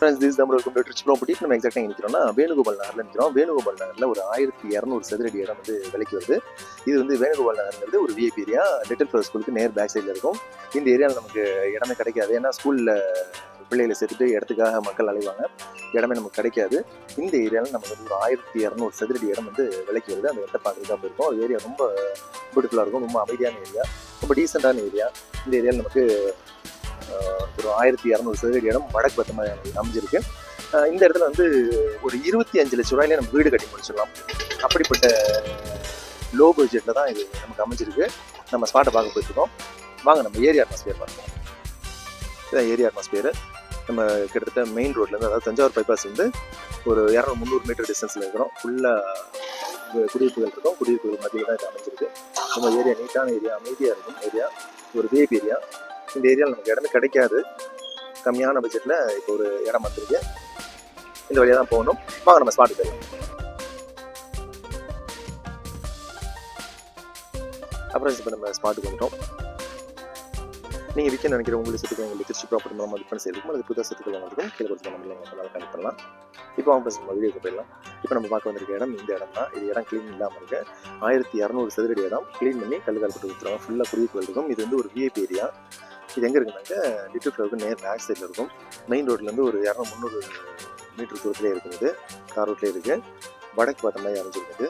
Friends this நம்ம இருக்கும் rich property நம்ம எக்ஸாக்டாக நிற்கிறோம்னா வேணுகோபால் நகரில் நிற்கிறோம் வேணுகோபால் நகரில் ஒரு ஆயிரத்தி இரநூறு சதுரடி இடம் வந்து விலைக்கு வருது. இது வந்து வேணுகோபால் நகர்ங்கிறது ஒரு விஐபி ஏரியா லிட்டில் ஃபிளவர் ஸ்கூலுக்கு நேர் பேக் சைடில் இருக்கும். இந்த ஏரியாவில் நமக்கு இடமே கிடைக்காது. ஏன்னா ஸ்கூலில் பிள்ளைகளை சேர்த்துட்டு இடத்துக்காக மக்கள் அலைவாங்க. இடமே நமக்கு கிடைக்காது. இந்த ஏரியாவில் நமக்கு வந்து ஒரு ஆயிரத்தி இரநூறு சதுரடி இடம் வந்து விலைக்கு வருது. அந்த இடத்த பார்க்குறதுக்கு இருக்கும். அந்த ஏரியா ரொம்ப பியூட்டிஃபுல்லாக இருக்கும். ரொம்ப அமைதியான ஏரியா ரொம்ப டீசெண்டான ஏரியா இந்த ஏரியாவில் நமக்கு ஒரு ஆயிரத்தி இரநூறு சதுரடி இடம் வடக்கு பத்த அமைஞ்சிருக்கு. இந்த இடத்துல வந்து ஒரு இருபத்தி அஞ்சு லட்ச ரூபாயிலே நம்ம வீடு கட்டி முடிச்சிடலாம். அப்படிப்பட்ட லோ பட்ஜெட்டில் தான் இது நமக்கு அமைஞ்சிருக்கு. நம்ம ஸ்பாட்டை பார்க்க போயிட்டுருக்கோம். வாங்க நம்ம ஏரியா அட்மாஸ்பியர் பார்ப்போம். இதான் ஏரியா அட்மாஸ்பியர் நம்ம கிட்டத்தட்ட மெயின் ரோட்லேருந்து அதாவது தஞ்சாவூர் பைபாஸ் வந்து ஒரு இரநூறு முந்நூறு மீட்டர் டிஸ்டன்ஸில் இருக்கிறோம். ஃபுல்லாக குடியிருப்புகள் இருக்கும். குடியிருப்புகள் மத்தியில் தான் இது அமைஞ்சிருக்கு. நம்ம ஏரியா நீட்டான ஏரியா அமைதியாக இருக்கும். ஏரியா ஒரு விஐபி ஏரியா இந்த ஏரியாவில் நமக்கு இடமே கிடைக்காது. கம்மியான பட்ஜெட்டில் இப்போ ஒரு இடம் வந்துருக்கு. இந்த வழியாக தான் போகணும். வாங்க நம்ம ஸ்பாட்டு போயிடலாம். அப்புறம் இப்போ நம்ம ஸ்பாட்டுக்கு வந்துட்டோம். நீங்கள் விற்க நினைக்கிற உங்களுக்கு சத்துக்கு உங்களுக்கு திருச்சி ப்ராப்பர்ட்டி மூலமாக விற்பனை செய்யறதுக்கும் அது புதுசாக சொத்துக்கள் வாங்குறதுக்கும் கீழே கொடுத்து நம்பரில் நம்மளால் கனெக்ட் பண்ணலாம். இப்போ அவங்க நம்ம வீடியோக்கு போயிடலாம். இப்போ நம்ம பார்க்க வந்திருக்க இடம் இந்த இடம் தான். இது இடம் க்ளீன் இல்லாமல் இருக்கு. ஆயிரத்தி இரநூறு சதுரடி இடம். க்ளீன் பண்ணி கல்லுக்கால் போட்டு கொடுத்துருவாங்க ஃபுல்லாக குடியிருப்புகள் இருக்கும். இது வந்து ஒரு விஐபி ஏரியா இது எங்கே இருக்குன்னாக்க லிட்டில் ஃப்ளவருக்கு நேர் பேக் சைடில் இருக்கும். மெயின் ரோட்லேருந்து ஒரு இரநூறு முந்நூறு மீட்டர் தூரத்துலேயே இருக்குது. இது கார் ரோட்லேயே இருக்குது வடக்கு பார்த்த மாதிரி அமைஞ்சிருக்குது.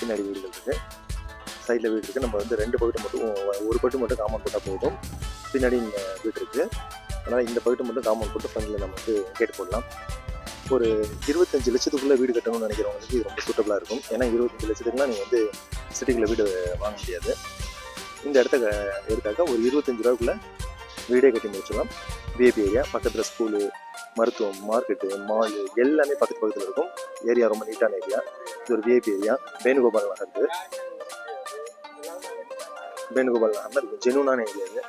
பின்னாடி வீடுகள் இருக்குது சைடில் வீடு இருக்குது நம்ம வந்து ரெண்டு பகுதி மட்டும் ஒரு பட்டு மட்டும் காமன் போட்டால் போதும். பின்னாடி இந்த வீடு இருக்குது அதனால் இந்த பகுதி மட்டும் காமன் போட்டு ஃப்ரெண்டில் நம்ம வந்து கேட் போடலாம். ஒரு இருபத்தஞ்சு லட்சத்துக்குள்ளே வீடு கட்டணும்னு நினைக்கிறவங்களுக்கு இது ரொம்ப சூட்டபுளாக இருக்கும். ஏன்னா இருபத்தஞ்சு லட்சத்துக்குலாம் நீங்கள் வந்து சிட்டிக்குள்ளே வீடு வாங்க முடியாது. இந்த இடத்த க- எடுத்தாக்கா ஒரு இருபத்தஞ்சு ரூபாய்க்குள்ளே வீடே கட்டி முடிச்சிடலாம். விஐபி ஏரியா பக்கத்தில் ஸ்கூலு மருத்துவம் மார்க்கெட்டு மாலு எல்லாமே பக்கத்து பக்கத்தில் இருக்கும். ஏரியா ரொம்ப நீட்டான ஏரியா இது ஒரு விஐபி ஏரியா வேணுகோபால் நகர்ந்து வேணுகோபால் நகர் இருக்கும் ஜெனூனான ஏரியா இது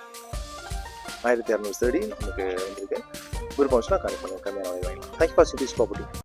ஆயிரத்தி இரநூறு தேடி நமக்கு வந்திருக்கு. விருப்பம் வச்சுனா கால் பண்ணுங்க. கம்மியான வாங்கலாம் தேங்க்யூ ஃபார் சிட்டிஸ் ப்ராப்பர்ட்டி